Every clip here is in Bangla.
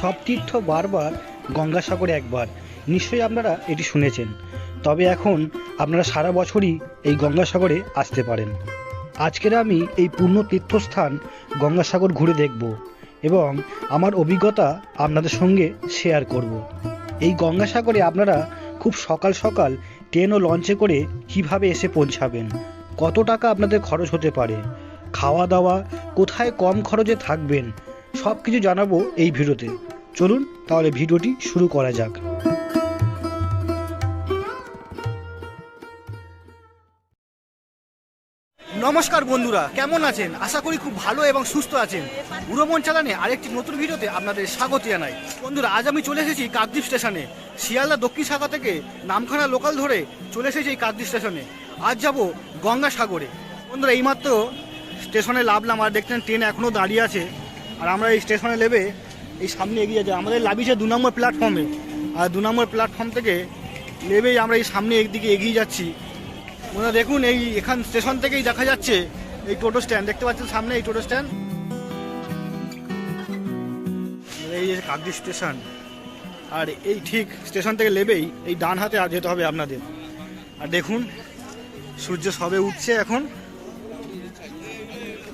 সব তীর্থ বারবার গঙ্গাসাগরে একবার। নিশ্চয়ই আপনারা এটি শুনেছেন। তবে এখন আপনারা সারা বছরই এই গঙ্গাসাগরে আসতে পারেন। আজকের আমি এই পূর্ণ তীর্থস্থান গঙ্গাসাগর ঘুরে দেখব এবং আমার অভিজ্ঞতা আপনাদের সঙ্গে শেয়ার করব। এই গঙ্গাসাগরে আপনারা খুব সকাল সকাল ট্রেন ও লঞ্চে করে কীভাবে এসে পৌঁছাবেন? কত টাকা আপনাদের খরচ হতে পারে? খাওয়া দাওয়া কোথায় কম খরচে থাকবেন? সব কিছু জানাব এই ভিডিওতে। চলুন তাহলে ভিডিওটি শুরু করা যাক। নমস্কার বন্ধুরা, কেমন আছেন? আশা করি খুব ভালো এবং সুস্থ আছেন। উড়োমন চালানে আরেকটি নতুন ভিডিওতে আপনাদের স্বাগত জানাই। বন্ধুরা, আজ আমি চলে এসেছি কাকদ্বীপ স্টেশনে। শিয়ালদা দক্ষিণ শাখা থেকে নামখানা লোকাল ধরে চলে এসেছি এই কাকদ্বীপ স্টেশনে। আজ যাব গঙ্গাসাগরে। বন্ধুরা, এইমাত্র স্টেশনে লাভলাম আর দেখছেন ট্রেন এখনও দাঁড়িয়ে আছে। আর আমরা এই স্টেশনে নেবে এই সামনে এগিয়ে যাই আমাদের লাভিছে দু নম্বর প্ল্যাটফর্মে আর দু নম্বর প্ল্যাটফর্ম থেকে নেবেই আমরা এই সামনে একদিকে এগিয়ে যাচ্ছি। ওনারা দেখুন, এই এখান স্টেশন থেকেই দেখা যাচ্ছে এই টোটো স্ট্যান্ড দেখতে পাচ্ছেন সামনে এই টোটো স্ট্যান্ড এই যে কাকদি স্টেশন। আর এই ঠিক স্টেশন থেকে নেবেই এই ডান হাতে আর যেতে হবে আপনাদের। আর দেখুন, সূর্য সবে উঠছে এখন।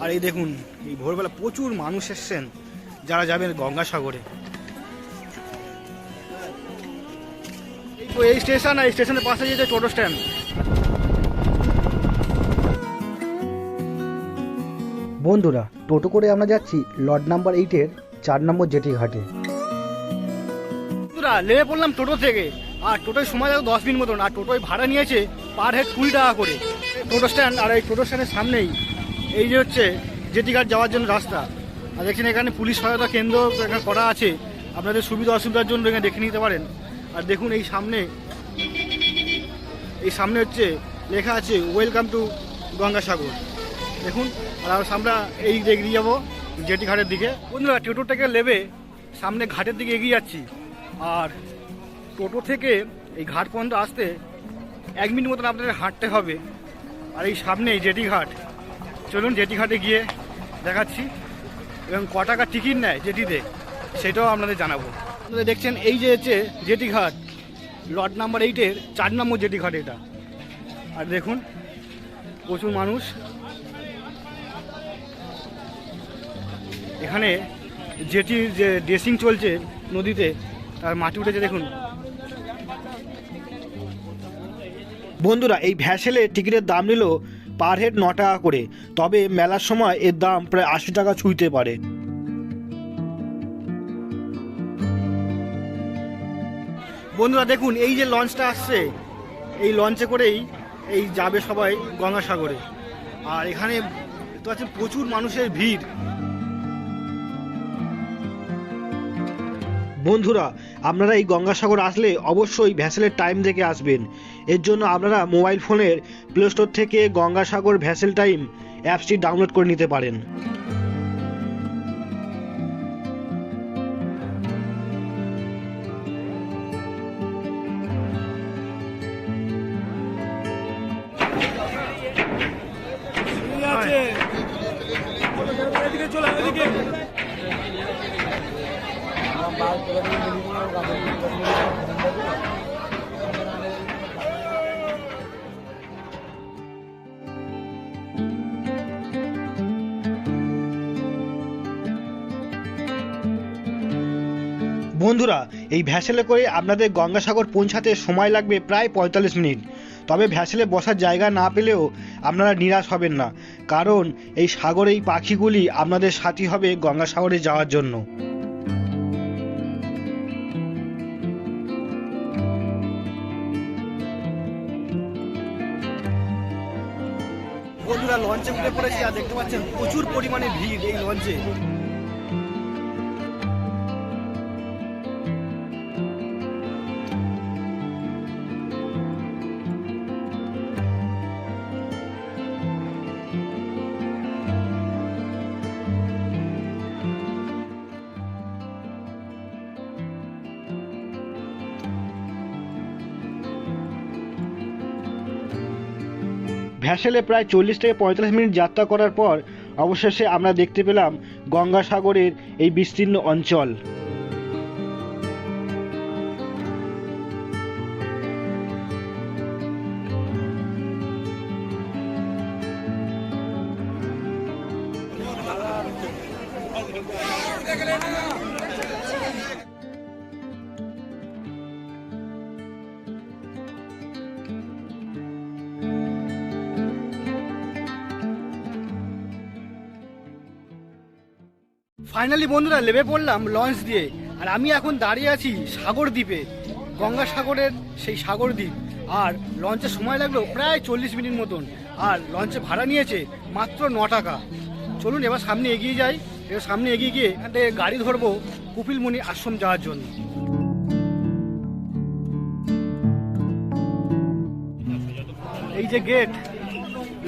আর এই দেখুন এই ভোরবেলা প্রচুর মানুষ এসছেন যারা যাবেন গঙ্গাসাগরে। এই স্টেশন এই স্টেশনের পাশে যেতে টোটো স্ট্যান্ড। বন্ধুরা টোটো করে আমরা যাচ্ছি লর্ড নাম্বার এইটের চার নম্বর জেটি ঘাটে। বন্ধুরা নেমে পড়লাম টোটো থেকে। আর টোটোয় সময় লাগবে দশ মিনিট মতন আর টোটোয় ভাড়া নিয়েছে পার হেড কুড়ি টাকা করে। টোটো স্ট্যান্ড আর এই টোটো স্ট্যান্ডের সামনেই এই যে হচ্ছে জেটি ঘাট যাওয়ার জন্য রাস্তা। আর দেখছেন এখানে পুলিশ সহায়তা কেন্দ্র এখানে করা আছে। আপনাদের সুবিধা অসুবিধার জন্য এখানে দেখে নিতে পারেন। আর দেখুন এই সামনে এই সামনে হচ্ছে লেখা আছে ওয়েলকাম টু গঙ্গাসাগর। দেখুন, আর আমরা এই এগিয়ে যাব, জেটি ঘাটের দিকে। বন্ধুরা, টোটো থেকে নেবে সামনে ঘাটের দিকে এগিয়ে যাচ্ছি। আর টোটো থেকে এই ঘাট পর্যন্ত আসতে এক মিনিট মতন আপনাদের হাঁটতে হবে। আর এই সামনে জেটি ঘাট। চলুন জেটি ঘাটে গিয়ে দেখাচ্ছি এবং ক টাকা টিকিট নেয় জেটিতে, সেটাও আপনাদের জানাব। আপনারা দেখছেন এই যে হচ্ছে জেটি ঘাট, লট নাম্বার এইটের চার নম্বর জেটি ঘাট এটা। আর দেখুন, প্রচুর মানুষ। এখানে জেটির যে ড্রেসিং চলছে নদীতে, তার মাটি উঠেছে, দেখুন। বন্ধুরা, এই ভ্যাসেলে টিকিটের দাম নিল পার হেড ন টাকা করে, তবে মেলার সময় এর দাম প্রায় আশি টাকা ছুঁইতে পারে। বন্ধুরা, দেখুন, এই যে লঞ্চটা আসছে, এই লঞ্চে করেই এই যাবে সবাই গঙ্গাসাগরে। আর এখানে তো আছে প্রচুর মানুষের ভিড়। বন্ধুরা, আপনারা এই গঙ্গাসাগর আসলে অবশ্যই ভ্যাসেলের টাইম দেখে আসবেন। এর জন্য আপনারা মোবাইল ফোনের প্লে স্টোর থেকে গঙ্গাসাগর ভ্যাসেল টাইম অ্যাপসটি ডাউনলোড করে নিতে পারেন। বন্ধুরা, এই ভ্যাসেলে করে আপনাদের গঙ্গাসাগর পৌঁছাতে সময় লাগবে প্রায় পঁয়তাল্লিশ মিনিট। তবে ভ্যাসেলে বসার জায়গা না পেলেও আপনারা নিরাশ হবেন না, কারণ এই সাগরে এই পাখিগুলি আপনাদের সাথী হবে গঙ্গাসাগরে যাওয়ার জন্য। বন্ধুরা লঞ্চে উঠে পড়েছি আর দেখতে পাচ্ছেন প্রচুর পরিমাণে ভিড় এই লঞ্চে ভ্যাসেলে প্রায় চল্লিশ থেকে পঁয়তাল্লিশ মিনিট যাত্রা করার পর অবশেষে আমরা দেখতে পেলাম গঙ্গাসাগরের এই বিস্তীর্ণ অঞ্চল। ফাইনালি বন্ধুরা লেবে পড়লাম লঞ্চ দিয়ে। আর আমি এখন দাঁড়িয়ে আছি সাগর দ্বীপে গঙ্গাসাগরের সেই সাগর দ্বীপ। আর লঞ্চে সময় লাগল প্রায় চল্লিশ মিনিট মতন। আর লঞ্চে ভাড়া নিয়েছে মাত্র ন টাকা। চলুন এবার সামনে এগিয়ে যাই। এবার সামনে এগিয়ে গিয়ে গাড়ি ধরবো কুপিলমণি আশ্রম যাওয়ার জন্য। এই যে গেট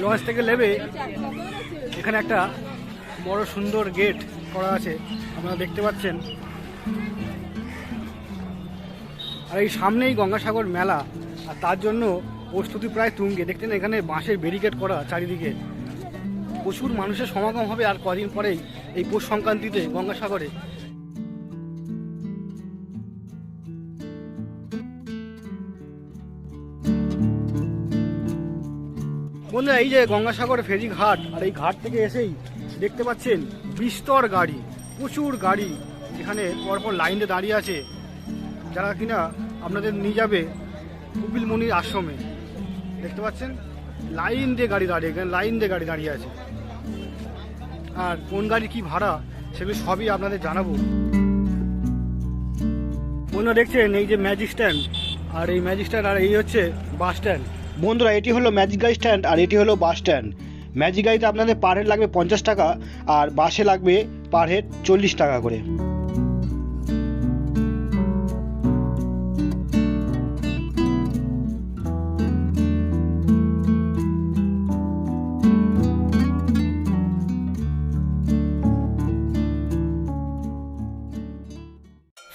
লঞ্চ থেকে নেবে এখানে একটা বড় সুন্দর গেট করা আছে, আপনারা দেখতে পাচ্ছেন। আর এই সামনেই গঙ্গাসাগর মেলা, আর তার জন্য প্রস্তুতি প্রায় তুঙ্গে। দেখতেন এখানে বাঁশের ব্যারিকেড করা চারিদিকে। প্রচুর মানুষের সমাগম হবে আর কদিন পরেই এই পৌষ সংক্রান্তিতে গঙ্গাসাগরে। বন্ধুরা, এই যে গঙ্গাসাগর ফেরি ঘাট, আর এই ঘাট থেকে এসেই দেখতে পাচ্ছেন বিস্তর গাড়ি, প্রচুর গাড়ি এখানে পরপর লাইনে দাঁড়িয়ে আছে। যারা কিনা আপনাদের নিয়ে যাবে কপিল মুনির আশ্রমে। দেখতে পাচ্ছেন? লাইন দিয়ে গাড়ি দাঁড়িয়ে, এখানে লাইন দিয়ে গাড়ি দাঁড়িয়ে আছে। আর কোন গাড়ি কি ভাড়া, সেগুলো সবই আপনাদের জানাব। বন্ধুরা দেখছেন, এই যে ম্যাজিক স্ট্যান্ড আর এই ম্যাজিক স্ট্যান্ড আর এই হচ্ছে বাস স্ট্যান্ড বন্ধুরা, এটি হলো ম্যাজিক গাড়ি স্ট্যান্ড আর এটি হলো বাস স্ট্যান্ড ম্যাজিক গাড়িতে আপনাদের পার হেড লাগবে পঞ্চাশ টাকা আর বাসে লাগবে পার হেড চল্লিশ টাকা করে।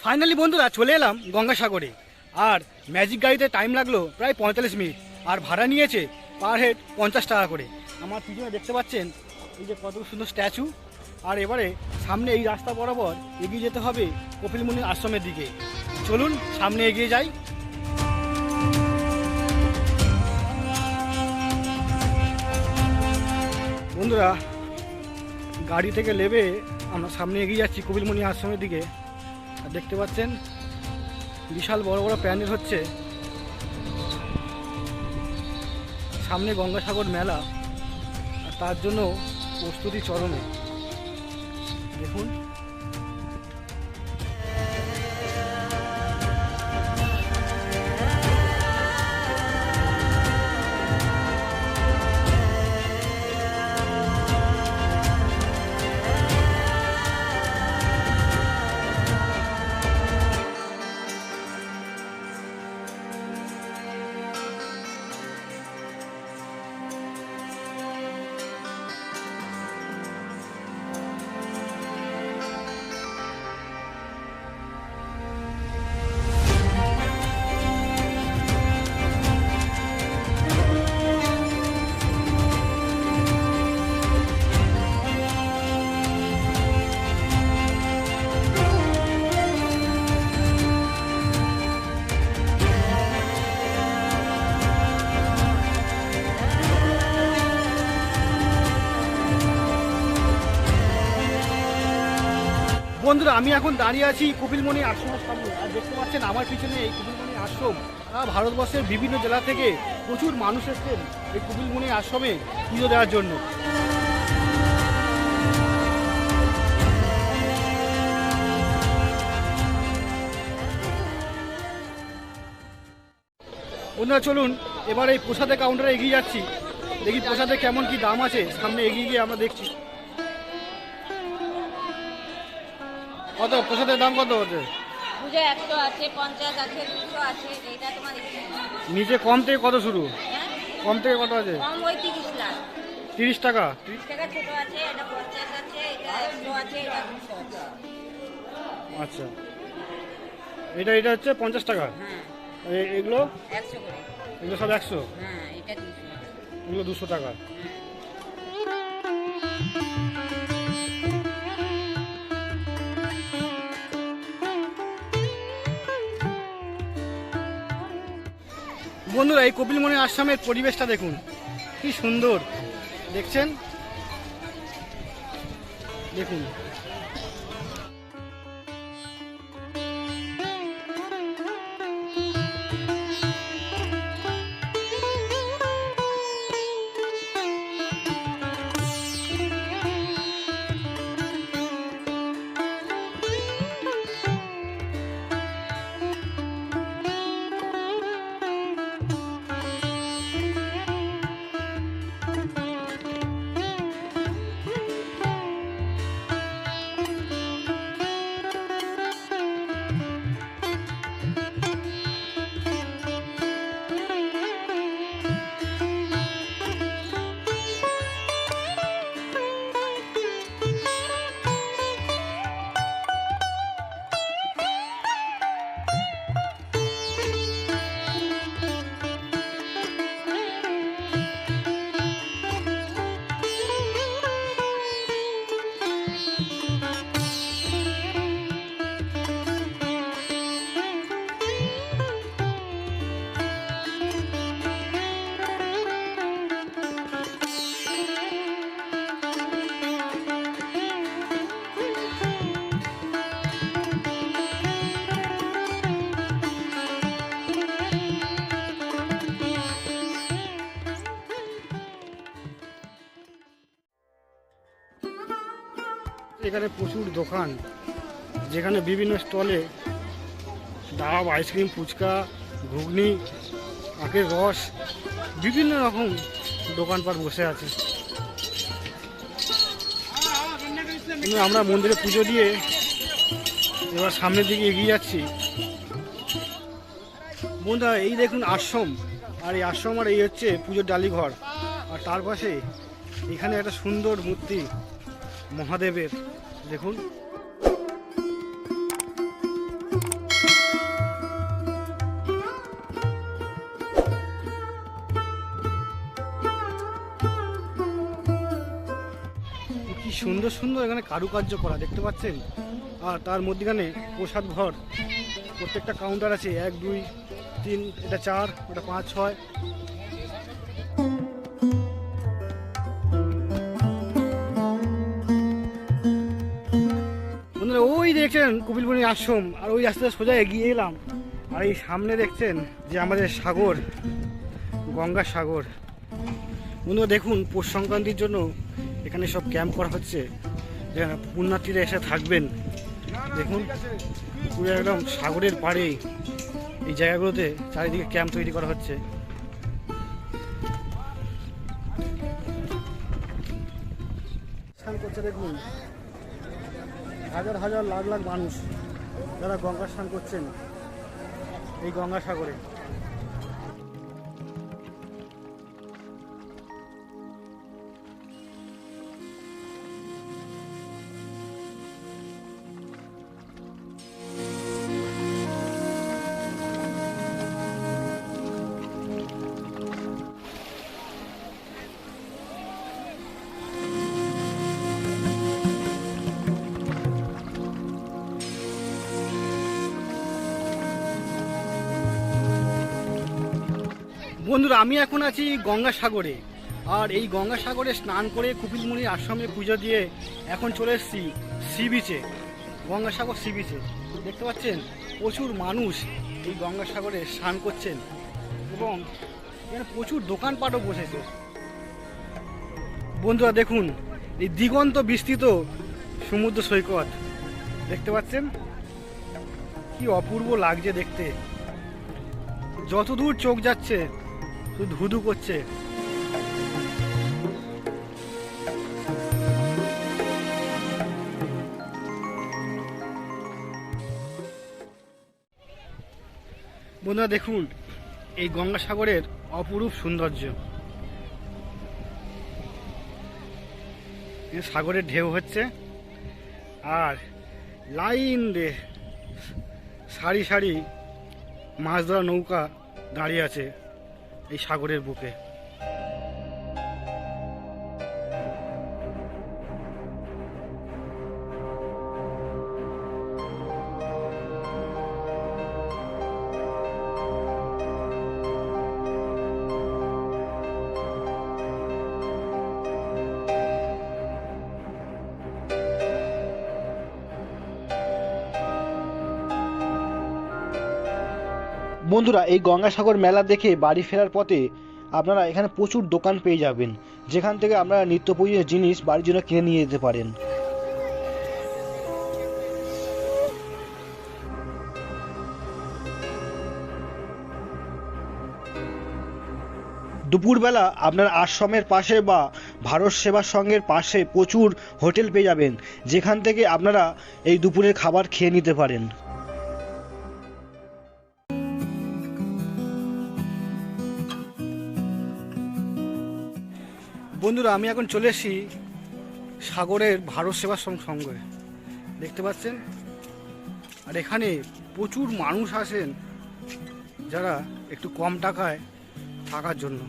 ফাইনালি বন্ধুরা, চলে এলাম গঙ্গাসাগরে। আর ম্যাজিক গাড়িতে টাইম লাগল প্রায় পঁয়তাল্লিশ মিনিট। আর ভাড়া নিয়েছে পার হেড পঞ্চাশ টাকা করে। আমার পিছনে দেখতে পাচ্ছেন এই যে কত সুন্দর স্ট্যাচু। আর এবারে সামনে এই রাস্তা বরাবর এগিয়ে যেতে হবে কপিলমুনির আশ্রমের দিকে। চলুন, সামনে এগিয়ে যাই। বন্ধুরা, গাড়ি থেকে নেবে, আমরা সামনে এগিয়ে যাচ্ছি কপিলমণি আশ্রমের দিকে। আর দেখতে পাচ্ছেন, বিশাল বড় বড় প্যান্ডেল হচ্ছে। সামনে গঙ্গাসাগর মেলা। তার জন্য প্রস্তুতি চরমে। দেখুন। বন্ধুরা, আমি এখন দাঁড়িয়ে আছি কপিলমণি আশ্রমের সামনে। আর দেখতে পাচ্ছেন, আমার পিছনে এই কপিলমণি আশ্রম। ভারতবর্ষের বিভিন্ন জেলা থেকে প্রচুর মানুষ এসছেন এই কপিলমণি আশ্রমে পুজো দেওয়ার জন্য। বন্ধুরা, চলুন, এবার এই প্রসাদের কাউন্টারে এগিয়ে যাচ্ছি। দেখি প্রসাদে কেমন কি দাম আছে। সামনে এগিয়ে গিয়ে আমরা দেখছি। কত? প্রসাদের দাম কত হচ্ছে? পুজো একশো আছে পঞ্চাশ আছে দুশো আছে এইটা তোমার নিচে কম থেকে কত শুরু? হ্যাঁ? কম থেকে কত আছে? কম ওই তিরিশ লাখ। তিরিশ টাকা? তিরিশ টাকা ছোটো আছে এটা পঞ্চাশ আছে এটা একশো আছে এটা দুশো। আছে আচ্ছা। এটা এটা হচ্ছে পঞ্চাশ টাকা? হ্যাঁ। এগুলো? একশো করে। এগুলো সব একশো? হ্যাঁ এটা দুশো এগুলো দুশো টাকা। বন্ধুরা এই কপিলমণি আশ্রমের পরিবেশটা দেখুন। কি সুন্দর। দেখছেন? দেখুন। এখানে প্রচুর দোকান, যেখানে বিভিন্ন স্টলে ডাব, আইসক্রিম, ফুচকা, ঘুগনি, আখের রস, বিভিন্ন রকম দোকানপাট বসে আছে। আমরা মন্দিরে পুজো দিয়ে এবার সামনের দিকে এগিয়ে যাচ্ছি। বন্ধুরা, এই দেখুন আশ্রম। আর এই আশ্রম আর এই হচ্ছে পুজোর ডালিঘর। আর তার পাশে এখানে একটা সুন্দর মূর্তি। মহাদেবের, দেখুন। কি সুন্দর সুন্দর এখানে কারুকার্য করা, দেখতে পাচ্ছেন? আর তার মধ্যখানে প্রসাদ ঘর, প্রত্যেকটা কাউন্টার আছে, এক, দুই, তিন, এটা চার, ওটা পাঁচ, ছয়। দেখছেন কপিলবনি আশ্রম? আর ওই রাস্তায় সোজা এগিয়ে এলাম। আর এই সামনে দেখছেন যে আমাদের সাগর, গঙ্গা সাগর। বন্ধুরা, দেখুন, পৌষ সংক্রান্তির জন্য এখানে সব ক্যাম্প করা হচ্ছে। যেখানে পুণ্যার্থীরা এসে থাকবেন। দেখুন, পুরো একদম সাগরের পাড়ে এই জায়গাগুলোতে চারিদিকে ক্যাম্প তৈরি করা হচ্ছে। দেখুন। হাজার হাজার লাখ লাখ মানুষ যারা গঙ্গা স্নান করছেন এই গঙ্গা সাগরে বন্ধুরা, আমি এখন আছি গঙ্গাসাগরে। আর এই গঙ্গাসাগরে স্নান করে কপিলমুনির আশ্রমে পুজো দিয়ে এখন চলে এসেছি সি বিচে, গঙ্গাসাগর সি বিচে। দেখতে পাচ্ছেন, প্রচুর মানুষ এই গঙ্গাসাগরে স্নান করছেন এবং এখানে প্রচুর দোকানপাটও বসেছে। বন্ধুরা, দেখুন, এই দিগন্ত বিস্তৃত সমুদ্র সৈকত। দেখতে পাচ্ছেন, কি অপূর্ব লাগছে দেখতে। যত দূর চোখ যাচ্ছে শুধু ধুধু করছে। বন্ধুরা, দেখুন, এই গঙ্গাসাগরের অপরূপ সৌন্দর্য। সাগরের ঢেউ হচ্ছে, আর লাইন দিয়ে সারি সারি মাছ ধরা নৌকা দাঁড়িয়ে আছে। এই সাগরের বুকে। বন্ধুরা, এই গঙ্গাসাগর মেলা দেখে বাড়ি ফেরার পথে আপনারা এখানে প্রচুর দোকান পেয়ে যাবেন। যেখান থেকে আপনারা নিত্য প্রয়োজনীয় জিনিস বাড়ির জন্য কিনে নিয়ে যেতে পারেন। দুপুরবেলা আপনার আশ্রমের পাশে বা ভারত সেবা সংঘের পাশে প্রচুর হোটেল পেয়ে যাবেন, যেখান থেকে আপনারা এই দুপুরের খাবার খেয়ে নিতে পারেন। বন্ধুরা, আমি এখন চলে এসেছি সাগরের ভারত সেবা সঙ্গে দেখতে পাচ্ছেন? আর এখানে প্রচুর মানুষ আসেন যারা একটু কম টাকায় থাকার জন্য।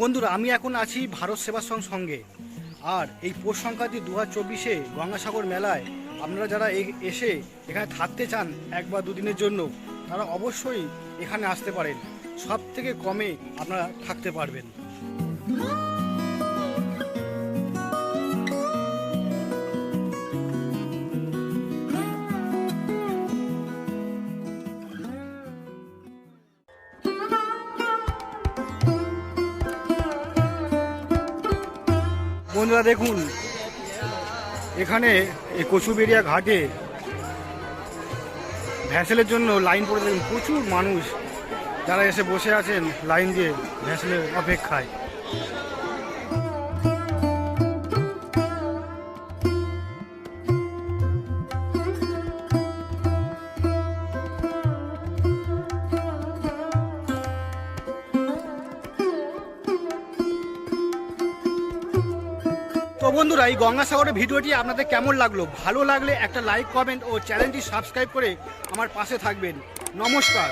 বন্ধুরা, আমি এখন আছি ভারত সেবা সংঘ সঙ্গে। আর এই পৌষ সংক্রান্তি দু হাজার চব্বিশে গঙ্গাসাগর মেলায় আপনারা যারা এসে এখানে থাকতে চান এক বা দুদিনের জন্য, তারা অবশ্যই এখানে আসতে পারেন। সব থেকে কমে আপনারা থাকতে পারবেন। বন্ধুরা দেখুন, এখানে এই কচুবেড়িয়া ঘাটে ভ্যাসেলের জন্য লাইন পড়ে দেখুন প্রচুর মানুষ যারা এসে বসে আছেন লাইন দিয়ে ভ্যাসেলের অপেক্ষায়। এই গঙ্গাসাগরের ভিডিওটি আপনাদের কেমন লাগল? ভালো লাগলে একটা লাইক কমেন্ট ও চ্যানেলটি সাবস্ক্রাইব করে আমার পাশে থাকবেন। নমস্কার।